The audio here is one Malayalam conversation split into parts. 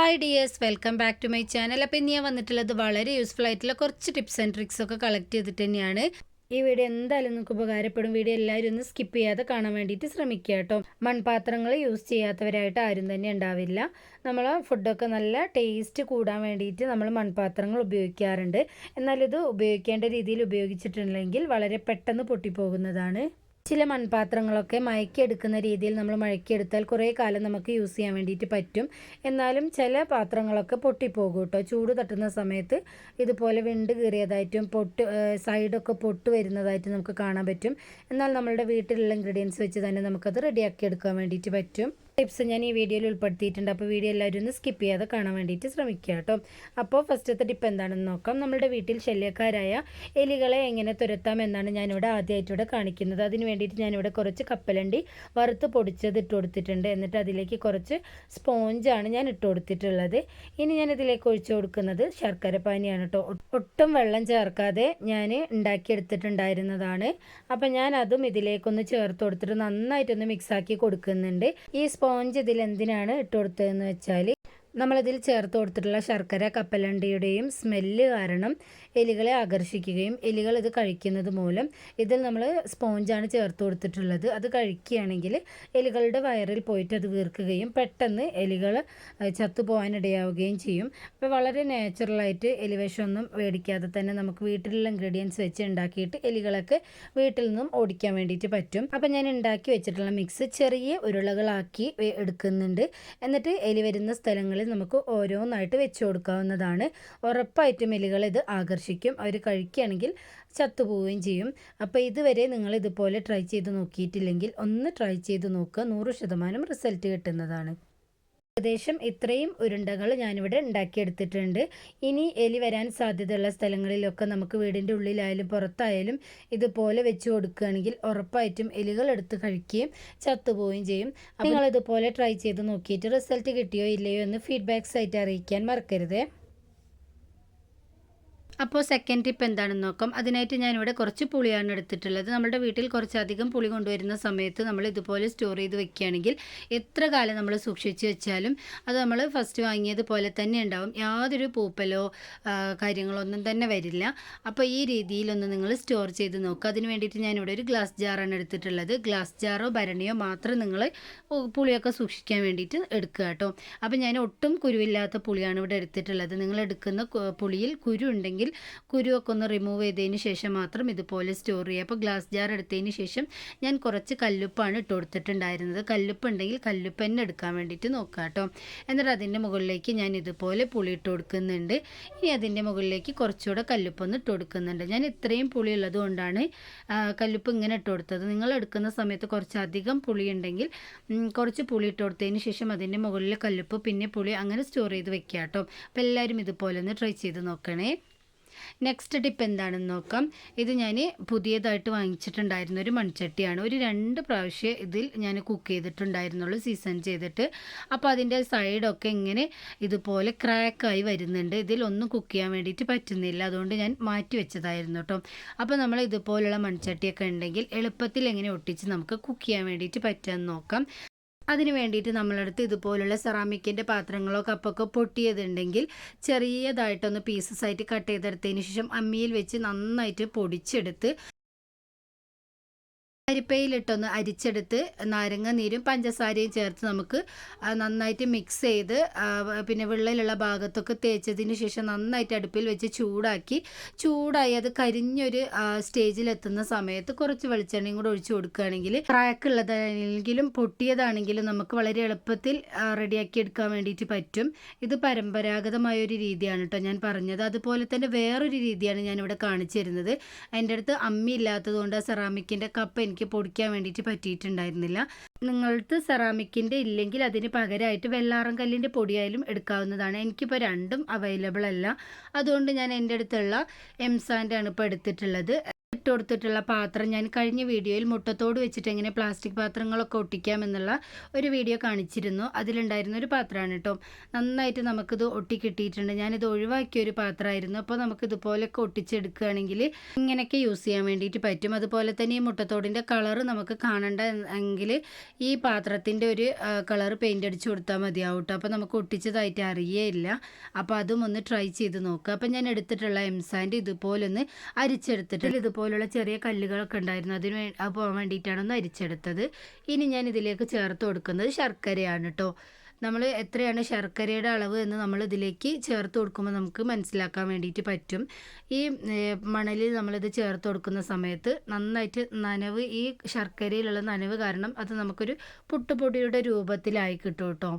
Hi dears welcome back to my channel അപ്പോൾ ഇന്ന് ഞാൻ വന്നിട്ടുള്ളത് വളരെ യൂസ്ഫുൾ ആയിട്ടുള്ള കുറച്ച് ടിപ്സ് ആൻഡ് ട്രിക്സ് ഒക്കെ കളക്ട് ചെയ്തിട്ട് തന്നെയാണ്. ഈ വീഡിയോ എന്തായാലും നിങ്ങൾക്ക് ഉപകാരപ്പെടും. വീഡിയോ എല്ലാവരും ഒന്ന് സ്കിപ്പ് ചെയ്യാതെ കാണാൻ വേണ്ടിയിട്ട് ശ്രമിക്കുക കേട്ടോ. മൺപാത്രങ്ങൾ യൂസ് ചെയ്യാത്തവരായിട്ട് ആരും തന്നെ ഉണ്ടാവില്ല. നമ്മൾ ഫുഡൊക്കെ നല്ല ടേസ്റ്റ് കൂടാൻ വേണ്ടിയിട്ട് നമ്മൾ മൺപാത്രങ്ങൾ ഉപയോഗിക്കാറുണ്ട്. എന്നാലിത് ഉപയോഗിക്കേണ്ട രീതിയിൽ ഉപയോഗിച്ചിട്ടുണ്ടെങ്കിൽ വളരെ പെട്ടെന്ന് പൊട്ടിപ്പോകുന്നതാണ്. ചില മൺപാത്രങ്ങളൊക്കെ മയക്കിയെടുക്കുന്ന രീതിയിൽ നമ്മൾ മഴക്കിയെടുത്താൽ കുറേ കാലം നമുക്ക് യൂസ് ചെയ്യാൻ വേണ്ടിയിട്ട് പറ്റും. എന്നാലും ചില പാത്രങ്ങളൊക്കെ പൊട്ടിപ്പോകും കേട്ടോ. ചൂട് തട്ടുന്ന സമയത്ത് ഇതുപോലെ വിണ്ട് കീറിയതായിട്ടും പൊട്ട് സൈഡൊക്കെ പൊട്ട് വരുന്നതായിട്ടും നമുക്ക് കാണാൻ പറ്റും. എന്നാൽ നമ്മളുടെ വീട്ടിലുള്ള ഇൻഗ്രീഡിയൻസ് വെച്ച് തന്നെ നമുക്കത് റെഡിയാക്കി എടുക്കാൻ വേണ്ടിയിട്ട് പറ്റും. ടിപ്സ് ഞാൻ ഈ വീഡിയോയിൽ ഉൾപ്പെടുത്തിയിട്ടുണ്ട്. അപ്പോൾ വീഡിയോ എല്ലാവരും ഒന്ന് സ്കിപ്പ് ചെയ്യാതെ കാണാൻ വേണ്ടിയിട്ട് ശ്രമിക്കുക കേട്ടോ. അപ്പോൾ ഫസ്റ്റത്തെ ടിപ്പ് എന്താണെന്ന് നോക്കാം. നമ്മുടെ വീട്ടിൽ ശല്യക്കാരായ എലികളെ എങ്ങനെ തുരത്താം എന്നാണ് ഞാനിവിടെ ആദ്യമായിട്ട് ഇവിടെ കാണിക്കുന്നത്. അതിന് വേണ്ടിയിട്ട് ഞാനിവിടെ കുറച്ച് കപ്പലണ്ടി വറുത്ത് പൊടിച്ചത് ഇട്ട് കൊടുത്തിട്ടുണ്ട്. എന്നിട്ട് അതിലേക്ക് കുറച്ച് സ്പോഞ്ചാണ് ഞാൻ ഇട്ട് കൊടുത്തിട്ടുള്ളത്. ഇനി ഞാൻ ഇതിലേക്ക് ഒഴിച്ചു കൊടുക്കുന്നത് ശർക്കര പാനിയാണ് കേട്ടോ. ഒട്ടും വെള്ളം ചേർക്കാതെ ഞാൻ ഉണ്ടാക്കിയെടുത്തിട്ടുണ്ടായിരുന്നതാണ്. അപ്പം ഞാൻ അതും ഇതിലേക്കൊന്ന് ചേർത്ത് കൊടുത്തിട്ട് നന്നായിട്ടൊന്ന് മിക്സാക്കി കൊടുക്കുന്നുണ്ട്. ഈ സ്പോഞ്ച് ഇതിൽ എന്തിനാണ് ഇട്ട് കൊടുത്തതെന്ന് വെച്ചാൽ നമ്മളതിൽ ചേർത്ത് കൊടുത്തിട്ടുള്ള ശർക്കര കപ്പലണ്ടിയുടെയും സ്മെല്ല് കാരണം എലികളെ ആകർഷിക്കുകയും എലികൾ ഇത് കഴിക്കുന്നത് മൂലം ഇതിൽ നമ്മൾ സ്പോഞ്ചാണ് ചേർത്ത് കൊടുത്തിട്ടുള്ളത്. അത് കഴിക്കുകയാണെങ്കിൽ എലികളുടെ വയറിൽ പോയിട്ട് അത് വീർക്കുകയും പെട്ടെന്ന് എലികൾ ചത്തുപോകാനിടയാവുകയും ചെയ്യും. അപ്പോൾ വളരെ നാച്ചുറലായിട്ട് എലിവേഷമൊന്നും മേടിക്കാതെ തന്നെ നമുക്ക് വീട്ടിലുള്ള ഇൻഗ്രീഡിയൻസ് വെച്ച് ഉണ്ടാക്കിയിട്ട് എലികളൊക്കെ വീട്ടിൽ നിന്നും ഓടിക്കാൻ വേണ്ടിയിട്ട് പറ്റും. അപ്പോൾ ഞാൻ ഉണ്ടാക്കി വെച്ചിട്ടുള്ള മിക്സ് ചെറിയ ഉരുളകളാക്കി എടുക്കുന്നുണ്ട്. എന്നിട്ട് എലി വരുന്ന സ്ഥലങ്ങളിൽ നമുക്ക് ഓരോന്നായിട്ട് വെച്ച് കൊടുക്കാവുന്നതാണ്. ഉറപ്പായിട്ടും എലികൾ ഇത് ആകർഷിക്കും. അവർ കഴിക്കുകയാണെങ്കിൽ ചത്തുപോവുകയും ചെയ്യും. അപ്പോൾ ഇതുവരെ നിങ്ങൾ ഇതുപോലെ ട്രൈ ചെയ്ത് നോക്കിയിട്ടില്ലെങ്കിൽ ഒന്ന് ട്രൈ ചെയ്ത് നോക്കുക. നൂറ് ശതമാനം റിസൾട്ട് കിട്ടുന്നതാണ്. ഏകദേശം ഇത്രയും ഉരുണ്ടകൾ ഞാനിവിടെ ഉണ്ടാക്കിയെടുത്തിട്ടുണ്ട്. ഇനി എലി വരാൻ സാധ്യതയുള്ള സ്ഥലങ്ങളിലൊക്കെ നമുക്ക് വീടിന്റെ ഉള്ളിലായാലും പുറത്തായാലും ഇതുപോലെ വെച്ച് കൊടുക്കുകയാണെങ്കിൽ ഉറപ്പായിട്ടും എലികൾ എടുത്ത് കഴിക്കുകയും ചത്തുപോവുകയും ചെയ്യും. നിങ്ങൾ ഇതുപോലെ ട്രൈ ചെയ്ത് നോക്കിയിട്ട് റിസൾട്ട് കിട്ടിയോ ഇല്ലയോ എന്ന് ഫീഡ്ബാക്സ് ആയിട്ട് അറിയിക്കാൻ മറക്കരുത്. അപ്പോൾ സെക്കൻഡ് ടിപ്പ് എന്താണെന്ന് നോക്കാം. അതിനായിട്ട് ഞാനിവിടെ കുറച്ച് പുളിയാണ് എടുത്തിട്ടുള്ളത്. നമ്മുടെ വീട്ടിൽ കുറച്ചധികം പുളി കൊണ്ടുവരുന്ന സമയത്ത് നമ്മൾ ഇതുപോലെ സ്റ്റോർ ചെയ്ത് വെക്കുകയാണെങ്കിൽ എത്ര കാലം നമ്മൾ സൂക്ഷിച്ച് വെച്ചാലും അത് നമ്മൾ ഫസ്റ്റ് വാങ്ങിയതുപോലെ തന്നെ ഉണ്ടാവും. യാതൊരു പൂപ്പലോ കാര്യങ്ങളോ ഒന്നും തന്നെ വരില്ല. അപ്പോൾ ഈ രീതിയിലൊന്ന് നിങ്ങൾ സ്റ്റോർ ചെയ്ത് നോക്കുക അതിന് വേണ്ടിയിട്ട് ഞാനിവിടെ ഒരു ഗ്ലാസ് ജാറാണ് എടുത്തിട്ടുള്ളത്. ഗ്ലാസ് ജാറോ ഭരണിയോ മാത്രം നിങ്ങൾ പുളിയൊക്കെ സൂക്ഷിക്കാൻ വേണ്ടിയിട്ട് എടുക്കുക കേട്ടോ. അപ്പോൾ ഞാൻ ഒട്ടും കുരുവില്ലാത്ത പുളിയാണ് ഇവിടെ എടുത്തിട്ടുള്ളത്. നിങ്ങൾ എടുക്കുന്ന പുളിയിൽ കുരു ഉണ്ടെങ്കിൽ കുരുവൊക്കെ ഒന്ന് റിമൂവ് ചെയ്തതിന് ശേഷം മാത്രം ഇതുപോലെ സ്റ്റോർ ചെയ്യുക. അപ്പോൾ ഗ്ലാസ് ജാർ എടുത്തതിന് ശേഷം ഞാൻ കുറച്ച് കല്ലുപ്പാണ് ഇട്ട് കൊടുത്തിട്ടുണ്ടായിരുന്നത്. കല്ലുപ്പ് ഉണ്ടെങ്കിൽ കല്ലുപ്പ് തന്നെ എടുക്കാൻ വേണ്ടിയിട്ട് നോക്കുക കേട്ടോ എന്നിട്ട് അതിന്റെ മുകളിലേക്ക് ഞാൻ ഇതുപോലെ പുളി ഇട്ട് കൊടുക്കുന്നുണ്ട്. ഇനി അതിന്റെ മുകളിലേക്ക് കുറച്ചുകൂടെ കല്ലുപ്പൊന്ന് ഇട്ട് കൊടുക്കുന്നുണ്ട്. ഞാൻ ഇത്രയും പുളി ഉള്ളത് കൊണ്ടാണ് കല്ലുപ്പ് ഇങ്ങനെ ഇട്ട് കൊടുത്തത്. നിങ്ങൾ എടുക്കുന്ന സമയത്ത് കുറച്ചധികം പുളി ഉണ്ടെങ്കിൽ കുറച്ച് പുളി ഇട്ട് കൊടുത്തതിന് ശേഷം അതിന്റെ മുകളിൽ കല്ലുപ്പ് പിന്നെ പുളി അങ്ങനെ സ്റ്റോർ ചെയ്ത് വെക്കുക കേട്ടോ അപ്പോൾ എല്ലാവരും ഇതുപോലെ ഒന്ന് ട്രൈ ചെയ്ത് നോക്കണേ. നെക്സ്റ്റ് ടിപ്പ് എന്താണെന്ന് നോക്കാം. ഇത് ഞാൻ പുതിയതായിട്ട് വാങ്ങിച്ചിട്ടുണ്ടായിരുന്ന ഒരു മൺചട്ടിയാണ്. ഒരു രണ്ട് പ്രാവശ്യം ഇതിൽ ഞാൻ കുക്ക് ചെയ്തിട്ടുണ്ടായിരുന്നുള്ളൂ സീസൺ ചെയ്തിട്ട്. അപ്പോൾ അതിന്റെ സൈഡൊക്കെ ഇങ്ങനെ ഇതുപോലെ ക്രാക്കായി വരുന്നുണ്ട്. ഇതിൽ ഒന്നും കുക്ക് ചെയ്യാൻ വേണ്ടിയിട്ട് പറ്റുന്നില്ല. അതുകൊണ്ട് ഞാൻ മാറ്റി വെച്ചതായിരുന്നു കേട്ടോ. അപ്പോൾ നമ്മൾ ഇതുപോലുള്ള മൺചട്ടിയൊക്കെ ഉണ്ടെങ്കിൽ എളുപ്പത്തിൽ എങ്ങനെ ഒട്ടിച്ച് നമുക്ക് കുക്ക് ചെയ്യാൻ വേണ്ടിയിട്ട് പറ്റുമെന്ന് നോക്കാം. അതിന് വേണ്ടിയിട്ട് നമ്മളടുത്ത് ഇതുപോലുള്ള സെറാമിക്കിന്റെ പാത്രങ്ങളോ കപ്പൊക്കെ പൊട്ടിയതുണ്ടെങ്കിൽ ചെറിയതായിട്ടൊന്ന് പീസസ് ആയിട്ട് കട്ട് ചെയ്തെടുത്തതിന് ശേഷം അമ്മിയിൽ വെച്ച് നന്നായിട്ട് പൊടിച്ചെടുത്ത് അരിപ്പയിലിട്ടൊന്ന് അരിച്ചെടുത്ത് നാരങ്ങ നീരും പഞ്ചസാരയും ചേർത്ത് നമുക്ക് നന്നായിട്ട് മിക്സ് ചെയ്ത് പിന്നെ വിള്ളലുള്ള ഭാഗത്തൊക്കെ തേച്ചതിന് ശേഷം നന്നായിട്ട് അടുപ്പിൽ വെച്ച് ചൂടാക്കി ചൂടായി അത് കരിഞ്ഞൊരു സ്റ്റേജിലെത്തുന്ന സമയത്ത് കുറച്ച് വെളിച്ചെണ്ണയും കൂടെ ഒഴിച്ചു കൊടുക്കുകയാണെങ്കിൽ ക്രാക്കുള്ളതാണെങ്കിലും പൊട്ടിയതാണെങ്കിലും നമുക്ക് വളരെ എളുപ്പത്തിൽ റെഡിയാക്കി എടുക്കാൻ വേണ്ടിയിട്ട് പറ്റും. ഇത് പരമ്പരാഗതമായ ഒരു രീതിയാണ് കേട്ടോ ഞാൻ പറഞ്ഞത്. അതുപോലെ തന്നെ വേറൊരു രീതിയാണ് ഞാനിവിടെ കാണിച്ചു തരുന്നത്. എന്റെ അടുത്ത് അമ്മി ഇല്ലാത്തതുകൊണ്ട് സെറാമിക്കിന്റെ കപ്പ് എനിക്ക് എനിക്ക് പൊടിക്കാൻ വേണ്ടിയിട്ട് പറ്റിയിട്ടുണ്ടായിരുന്നില്ല. നിങ്ങൾക്ക് സെറാമിക്കിന്റെ ഇല്ലെങ്കിൽ അതിന് പകരമായിട്ട് വെള്ളാറം കല്ലിന്റെ പൊടിയായാലും എടുക്കാവുന്നതാണ്. എനിക്കിപ്പോൾ രണ്ടും അവൈലബിൾ അല്ല. അതുകൊണ്ട് ഞാൻ എന്റെ അടുത്തുള്ള എംസാന്റെ ആണ് ഇപ്പോൾ എടുത്തിട്ടുള്ളത്. ഇട്ട് കൊടുത്തിട്ടുള്ള പാത്രം ഞാൻ കഴിഞ്ഞ വീഡിയോയിൽ മുട്ടത്തോട് വെച്ചിട്ട് എങ്ങനെ പ്ലാസ്റ്റിക് പാത്രങ്ങളൊക്കെ ഒട്ടിക്കാം എന്നുള്ള ഒരു വീഡിയോ കാണിച്ചിരുന്നു. അതിലുണ്ടായിരുന്ന ഒരു പാത്രമാണ് കേട്ടോ. നന്നായിട്ട് നമുക്കിത് ഒട്ടി കിട്ടിയിട്ടുണ്ട്. ഞാനിത് ഒഴിവാക്കിയ ഒരു പാത്രമായിരുന്നു. അപ്പോൾ നമുക്ക് ഇതുപോലെയൊക്കെ ഒട്ടിച്ചെടുക്കുകയാണെങ്കിൽ ഇങ്ങനെയൊക്കെ യൂസ് ചെയ്യാൻ വേണ്ടിയിട്ട് പറ്റും. അതുപോലെ തന്നെ ഈ മുട്ടത്തോടിന്റെ കളറ് നമുക്ക് കാണേണ്ട എങ്കിൽ ഈ പാത്രത്തിന്റെ ഒരു കളർ പെയിന്റ് അടിച്ച് കൊടുത്താൽ മതിയാവും കേട്ടോ. അപ്പോൾ നമുക്ക് ഒട്ടിച്ചതായിട്ട് അറിയേയില്ല. അപ്പോൾ അതും ഒന്ന് ട്രൈ ചെയ്ത് നോക്കുക. അപ്പോൾ ഞാൻ എടുത്തിട്ടുള്ള എംസാന്റെ ഇതുപോലെ ഒന്ന് അരിച്ചെടുത്തിട്ട് ഇതുപോലുള്ള ചെറിയ കല്ലുകളൊക്കെ ഉണ്ടായിരുന്നു. അതിന് വേ പോകാൻ വേണ്ടിയിട്ടാണ് ഒന്ന് അരിച്ചെടുത്തത്. ഇനി ഞാൻ ഇതിലേക്ക് ചേർത്ത് കൊടുക്കുന്നത് ശർക്കരയാണ് കേട്ടോ നമ്മൾ എത്രയാണ് ശർക്കരയുടെ അളവ് എന്ന് നമ്മൾ ഇതിലേക്ക് ചേർത്ത് കൊടുക്കുമ്പോൾ നമുക്ക് മനസ്സിലാക്കാൻ വേണ്ടിയിട്ട് പറ്റും. ഈ മണലിൽ നമ്മളിത് ചേർത്ത് കൊടുക്കുന്ന സമയത്ത് നന്നായിട്ട് നനവ് ഈ ശർക്കരയിലുള്ള നനവ് കാരണം അത് നമുക്കൊരു പുട്ടുപൊടിയുടെ രൂപത്തിലായി കിട്ടും കേട്ടോ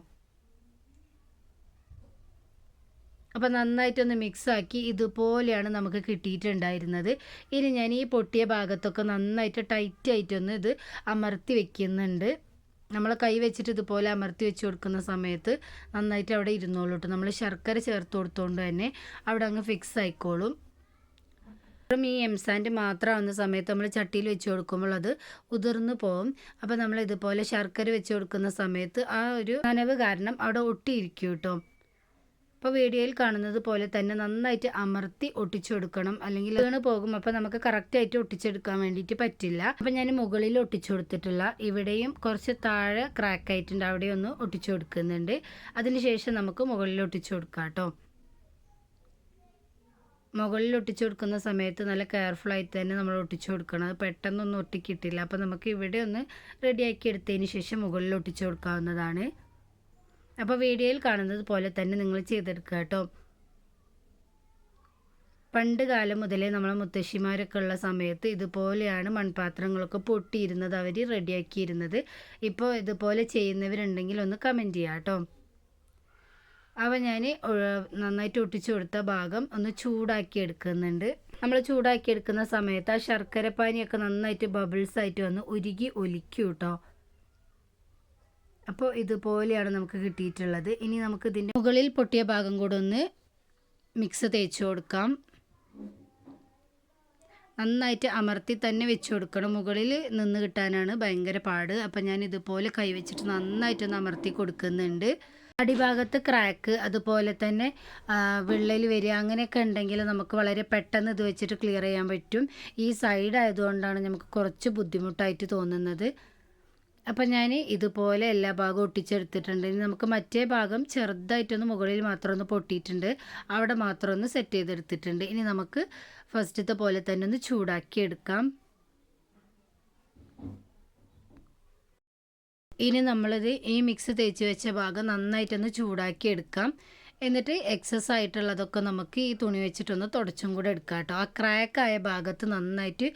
അപ്പോൾ നന്നായിട്ടൊന്ന് മിക്സാക്കി ഇതുപോലെയാണ് നമുക്ക് കിട്ടിയിട്ടുണ്ടായിരുന്നത്. ഇനി ഞാൻ ഈ പൊട്ടിയ ഭാഗത്തൊക്കെ നന്നായിട്ട് ടൈറ്റായിട്ടൊന്ന് ഇത് അമർത്തി വെക്കുന്നുണ്ട്. നമ്മൾ കൈ വെച്ചിട്ട് ഇതുപോലെ അമർത്തി വെച്ച് കൊടുക്കുന്ന സമയത്ത് നന്നായിട്ട് അവിടെ ഇരുന്നോളൂ കേട്ടോ നമ്മൾ ശർക്കര ചേർത്ത് കൊടുത്തുകൊണ്ട് തന്നെ അവിടെ അങ്ങ് ഫിക്സ് ആയിക്കോളും. അപ്പം ഈ എംസാൻഡ് മാത്രമാവുന്ന സമയത്ത് നമ്മൾ ചട്ടിയിൽ വെച്ച് കൊടുക്കുമ്പോൾ അത് ഉതിർന്നു പോകും അപ്പോൾ നമ്മൾ ഇതുപോലെ ശർക്കര വെച്ച് കൊടുക്കുന്ന സമയത്ത് ആ ഒരു നനവ് കാരണം അവിടെ ഒട്ടിയിരിക്കും കേട്ടോ അപ്പോൾ വീഡിയോയിൽ കാണുന്നത് പോലെ തന്നെ നന്നായിട്ട് അമർത്തി ഒട്ടിച്ചു കൊടുക്കണം അല്ലെങ്കിൽ വീണ് പോകും. അപ്പോൾ നമുക്ക് കറക്റ്റായിട്ട് ഒട്ടിച്ചെടുക്കാൻ വേണ്ടിയിട്ട് പറ്റില്ല. അപ്പോൾ ഞാൻ മുകളിൽ ഒട്ടിച്ചു കൊടുത്തിട്ടുള്ള ഇവിടെയും കുറച്ച് താഴെ ക്രാക്ക് ആയിട്ടുണ്ട്. അവിടെ ഒന്ന് ഒട്ടിച്ചു കൊടുക്കുന്നുണ്ട് അതിനുശേഷം നമുക്ക് മുകളിൽ ഒട്ടിച്ചു കൊടുക്കാം കേട്ടോ. മുകളിൽ ഒട്ടിച്ചു കൊടുക്കുന്ന സമയത്ത് നല്ല കെയർഫുൾ ആയിട്ട് തന്നെ നമ്മൾ ഒട്ടിച്ചു കൊടുക്കണം അത് പെട്ടെന്നൊന്നും ഒട്ടിക്കിട്ടില്ല. അപ്പോൾ നമുക്ക് ഇവിടെ ഒന്ന് റെഡിയാക്കി എടുത്തതിന് ശേഷം മുകളിൽ ഒട്ടിച്ചു കൊടുക്കാവുന്നതാണ് അപ്പോൾ വീഡിയോയിൽ കാണുന്നത് പോലെ തന്നെ നിങ്ങൾ ചെയ്തെടുക്കുക കേട്ടോ. പണ്ട് കാലം മുതലേ നമ്മളെ മുത്തശ്ശിമാരൊക്കെ ഉള്ള സമയത്ത് ഇതുപോലെയാണ് മൺപാത്രങ്ങളൊക്കെ പൊട്ടിയിരുന്നത് അവർ റെഡിയാക്കിയിരുന്നത്. ഇപ്പോൾ ഇതുപോലെ ചെയ്യുന്നവരുണ്ടെങ്കിൽ ഒന്ന് കമന്റ് ചെയ്യാം കേട്ടോ. അവ ഞാൻ നന്നായിട്ട് ഒട്ടിച്ചു കൊടുത്ത ഭാഗം ഒന്ന് ചൂടാക്കി എടുക്കുന്നുണ്ട്. നമ്മൾ ചൂടാക്കി എടുക്കുന്ന സമയത്ത് ആ ശർക്കര പാനിയൊക്കെ നന്നായിട്ട് ബബിൾസ് ആയിട്ട് വന്ന് ഉരുകി ഒലിക്കും കേട്ടോ. അപ്പോൾ ഇതുപോലെയാണ് നമുക്ക് കിട്ടിയിട്ടുള്ളത്. ഇനി നമുക്ക് ഇതിന്റെ മുകളിൽ പൊട്ടിയ ഭാഗം കൂടെ ഒന്ന് മിക്സ് തേച്ച് കൊടുക്കാം. നന്നായിട്ട് അമർത്തി തന്നെ വെച്ച് കൊടുക്കണം. മുകളിൽ നിന്ന് കിട്ടാനാണ് ഭയങ്കര പാട്. അപ്പം ഞാൻ ഇതുപോലെ കൈവച്ചിട്ട് നന്നായിട്ടൊന്ന് അമർത്തി കൊടുക്കുന്നുണ്ട്. അടിഭാഗത്ത് ക്രാക്ക് അതുപോലെ തന്നെ വിള്ളൽ വരിക അങ്ങനെയൊക്കെ ഉണ്ടെങ്കിൽ നമുക്ക് വളരെ പെട്ടെന്ന് ഇത് വെച്ചിട്ട് ക്ലിയർ ചെയ്യാൻ പറ്റും. ഈ സൈഡ് ആയതുകൊണ്ടാണ് നമുക്ക് കുറച്ച് ബുദ്ധിമുട്ടായിട്ട് തോന്നുന്നത്. അപ്പം ഞാൻ ഇതുപോലെ എല്ലാ ഭാഗവും ഒട്ടിച്ചെടുത്തിട്ടുണ്ട്. ഇനി നമുക്ക് മറ്റേ ഭാഗം ചെറുതായിട്ടൊന്ന് മുകളിൽ മാത്രം ഒന്ന് പൊട്ടിയിട്ടുണ്ട്. അവിടെ മാത്രം ഒന്ന് സെറ്റ് ചെയ്തെടുത്തിട്ടുണ്ട്. ഇനി നമുക്ക് ഫസ്റ്റത്തെ പോലെ തന്നെ ഒന്ന് ചൂടാക്കി എടുക്കാം. ഇനി നമ്മളിത് ഈ മിക്സ് തേച്ച് വെച്ച ഭാഗം നന്നായിട്ടൊന്ന് ചൂടാക്കി എടുക്കാം. എന്നിട്ട് എക്സസ് ആയിട്ടുള്ളതൊക്കെ നമുക്ക് ഈ തുണി വെച്ചിട്ടൊന്ന് തുടച്ചും കൂടെ എടുക്കാം കേട്ടോ. ആ ക്രാക്കായ ഭാഗത്ത് നന്നായിട്ട്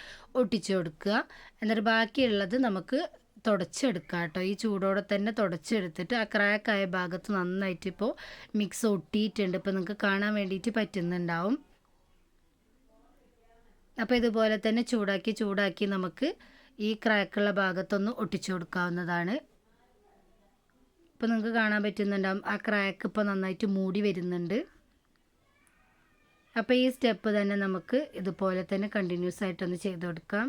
ഒട്ടിച്ചു കൊടുക്കുക. എന്നിട്ട് ബാക്കിയുള്ളത് നമുക്ക് തുടച്ചെടുക്കുക കേട്ടോ ഈ ചൂടോടെ തന്നെ തുടച്ചെടുത്തിട്ട് ആ ക്രാക്കായ ഭാഗത്ത് നന്നായിട്ട് ഇപ്പോൾ മിക്സ് ഒട്ടിയിട്ടുണ്ട്. ഇപ്പോൾ നിങ്ങൾക്ക് കാണാൻ വേണ്ടിയിട്ട് പറ്റുന്നുണ്ടാവും. അപ്പോൾ ഇതുപോലെ തന്നെ ചൂടാക്കി ചൂടാക്കി നമുക്ക് ഈ ക്രാക്കുള്ള ഭാഗത്തൊന്ന് ഒട്ടിച്ചു കൊടുക്കാവുന്നതാണ്. ഇപ്പോൾ നിങ്ങൾക്ക് കാണാൻ പറ്റുന്നുണ്ടാവും. ആ ക്രാക്ക് ഇപ്പോൾ നന്നായിട്ട് മൂടി വരുന്നുണ്ട്. അപ്പോൾ ഈ സ്റ്റെപ്പ് തന്നെ നമുക്ക് ഇതുപോലെ തന്നെ കണ്ടിന്യൂസ് ആയിട്ടൊന്ന് ചെയ്ത് കൊടുക്കാം.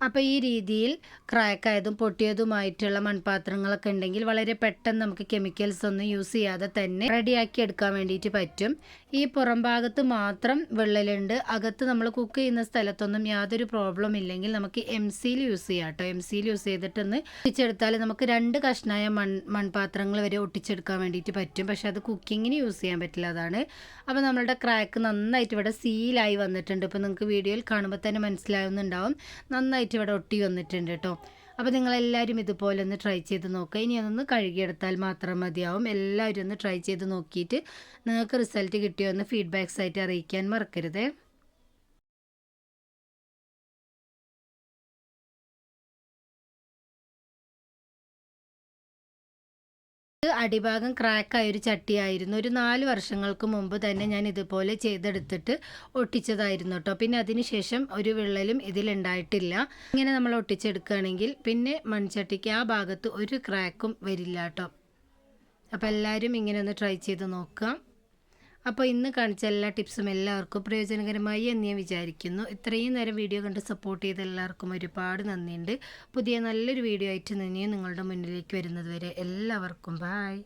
അപ്പോൾ ഈ രീതിയിൽ ക്രാക്കായതും പൊട്ടിയതുമായിട്ടുള്ള മൺപാത്രങ്ങളൊക്കെ ഉണ്ടെങ്കിൽ വളരെ പെട്ടെന്ന് നമുക്ക് കെമിക്കൽസ് ഒന്നും യൂസ് ചെയ്യാതെ തന്നെ റെഡിയാക്കി എടുക്കാൻ വേണ്ടിയിട്ട് പറ്റും. ഈ പുറം ഭാഗത്ത് മാത്രം വിള്ളലുണ്ട്. അകത്ത് നമ്മൾ കുക്ക് ചെയ്യുന്ന സ്ഥലത്തൊന്നും യാതൊരു പ്രോബ്ലം ഇല്ലെങ്കിൽ നമുക്ക് എം സിയിൽ യൂസ് ചെയ്യാം കേട്ടോ. എം സിയിൽ യൂസ് ചെയ്തിട്ടൊന്ന് ഒട്ടിച്ചെടുത്താൽ നമുക്ക് രണ്ട് കഷ്ണായ മൺ മൺപാത്രങ്ങൾ വരെ ഒട്ടിച്ചെടുക്കാൻ വേണ്ടിയിട്ട് പറ്റും. പക്ഷെ അത് കുക്കിങ്ങിന് യൂസ് ചെയ്യാൻ പറ്റില്ല അതാണ്. അപ്പോൾ നമ്മളുടെ ക്രാക്ക് നന്നായിട്ട് ഇവിടെ സീലായി വന്നിട്ടുണ്ട്. ഇപ്പോൾ നിങ്ങൾക്ക് വീഡിയോയിൽ കാണുമ്പോൾ തന്നെ മനസ്സിലാവുന്നുണ്ടാവും. നന്നായിട്ട് ഇവിടെ ഒട്ടി വന്നിട്ടുണ്ട് കേട്ടോ. അപ്പോൾ നിങ്ങളെല്ലാവരും ഇതുപോലെ ഒന്ന് ട്രൈ ചെയ്ത് നോക്കുക ഇനി അതൊന്ന് കഴുകിയെടുത്താൽ മാത്രം മതിയാവും. എല്ലാവരും ഒന്ന് ട്രൈ ചെയ്ത് നോക്കിയിട്ട് നിങ്ങൾക്ക് റിസൾട്ട് കിട്ടിയോ എന്ന് ഫീഡ്ബാക്സ് ആയിട്ട് അറിയിക്കാൻ മറക്കരുതേ. അടിഭാഗം ക്രാക്കായ ഒരു ചട്ടിയായിരുന്നു. ഒരു നാല് വർഷങ്ങൾക്ക് മുമ്പ് തന്നെ ഞാൻ ഇതുപോലെ ചെയ്തെടുത്തിട്ട് ഒട്ടിച്ചതായിരുന്നു കേട്ടോ പിന്നെ അതിനുശേഷം ഒരു വിള്ളലും ഇതിലുണ്ടായിട്ടില്ല. ഇങ്ങനെ നമ്മൾ ഒട്ടിച്ചെടുക്കുകയാണെങ്കിൽ പിന്നെ മൺചട്ടിക്ക് ആ ഭാഗത്ത് ഒരു ക്രാക്കും വരില്ല കേട്ടോ അപ്പോൾ എല്ലാവരും ഇങ്ങനെ ഒന്ന് ട്രൈ ചെയ്ത് നോക്കുക. അപ്പോൾ ഇന്ന് കാണിച്ച എല്ലാ ടിപ്സും എല്ലാവർക്കും പ്രയോജനകരമായി എന്ന് ഞാൻ വിചാരിക്കുന്നു. ഇത്രയും നേരം വീഡിയോ കണ്ട് സപ്പോർട്ട് ചെയ്ത എല്ലാവർക്കും ഒരുപാട് നന്ദിയുണ്ട്. പുതിയ നല്ലൊരു വീഡിയോ ആയിട്ട് തന്നെയും നിങ്ങളുടെ മുന്നിലേക്ക് വരുന്നത് വരെ എല്ലാവർക്കും ബായ്